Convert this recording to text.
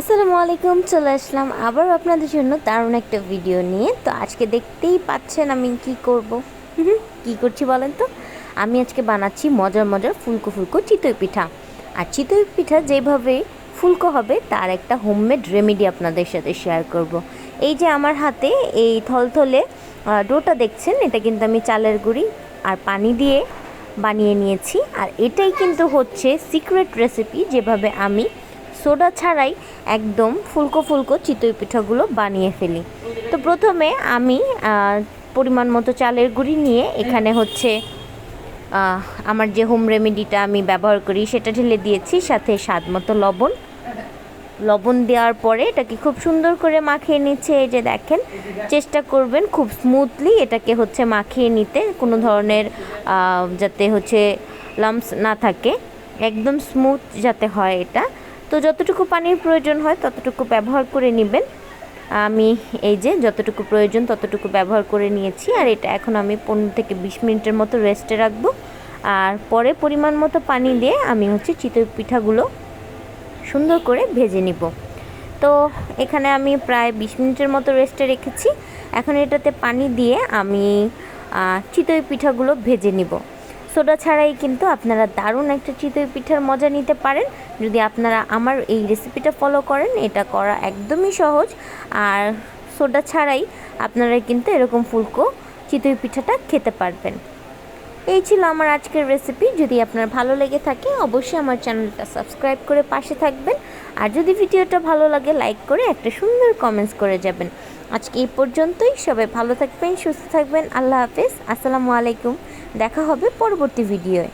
আসসালামু আলাইকুম, চলে আসলাম আবার আপনাদের জন্য দারুণ একটা ভিডিও নিয়ে। তো আজকে দেখতেই পাচ্ছেন আমি কি করব। কি করছি বলেন তো? আমি আজকে বানাচ্ছি মজার মজার ফুলকো ফুলকো চিতই পিঠা। আর চিতই পিঠা যেভাবে ফুলকো হবে, তার একটা হোমমেড রেমেডি আপনাদের সাথে শেয়ার করব। এই যে আমার হাতে এই থলথলে ডোটা দেখছেন? এটা কিন্তু আমি চালের গুঁড়ি আর পানি দিয়ে বানিয়ে নিয়েছি। আর এটাই কিন্তু হচ্ছে সিক্রেট রেসিপি যেভাবে আমি সোডা ছাড়াই একদম ফুলকো ফুলকো চিতই পিঠাগুলো বানিয়ে ফেলি। তো প্রথমে আমি পরিমাণ মতো চালের গুঁড়ি নিয়ে এখানে হচ্ছে আমার যে হোম রেমেডিটা আমি ব্যবহার করি সেটা ঢেলে দিয়েছি, সাথে স্বাদ মতো লবণ। লবণ দেওয়ার পরে এটাকে খুব সুন্দর করে মাখিয়ে নিচ্ছে, এই যে দেখেন। চেষ্টা করবেন খুব স্মুথলি এটাকে হচ্ছে মাখিয়ে নিতে, কোনো ধরনের যাতে হচ্ছে লাম্পস না থাকে। একদম স্মুথ যাতে হয় এটা। তো যতটুকু পানির প্রয়োজন হয়, ততটুকু ব্যবহার করে নেবেন। আমি এই যে যতটুকু প্রয়োজন, ততটুকু ব্যবহার করে নিয়েছি। আর এটা এখন আমি পনেরো থেকে বিশ মিনিটের মতো রেস্টে রাখব। আর পরে পরিমাণ মতো পানি দিয়ে আমি হচ্ছে চিতই পিঠাগুলো সুন্দর করে ভেজে নিব। তো এখানে আমি প্রায় বিশ মিনিটের মতো রেস্টে রেখেছি। এখন এটাতে পানি দিয়ে আমি চিতই পিঠাগুলো ভেজে নিব। সোডা ছাড়াই কিন্তু আপনারা দারুণ একটা চিতই পিঠার মজা নিতে পারেন। যদি আপনারা আমার এই রেসিপিটা ফলো করেন, এটা করা একদমই সহজ। আর সোডা ছাড়াই আপনারা কিন্তু এরকম ফুলকো চিতই পিঠাটা খেতে পারবেন। এই ছিল আমার আজকের রেসিপি যদি আপনার ভালো লেগে থাকে, অবশ্যই আমার চ্যানেলটা সাবস্ক্রাইব করে পাশে থাকবেন। আর যদি ভিডিওটা ভালো লাগে লাইক করে একটা সুন্দর কমেন্টস করে যাবেন। আজকে এই পর্যন্তই। সবাই ভালো থাকবেন, সুস্থ থাকবেন। আল্লাহ হাফেজ। আসসালামু আলাইকুম। দেখা হবে পরবর্তী ভিডিওয়।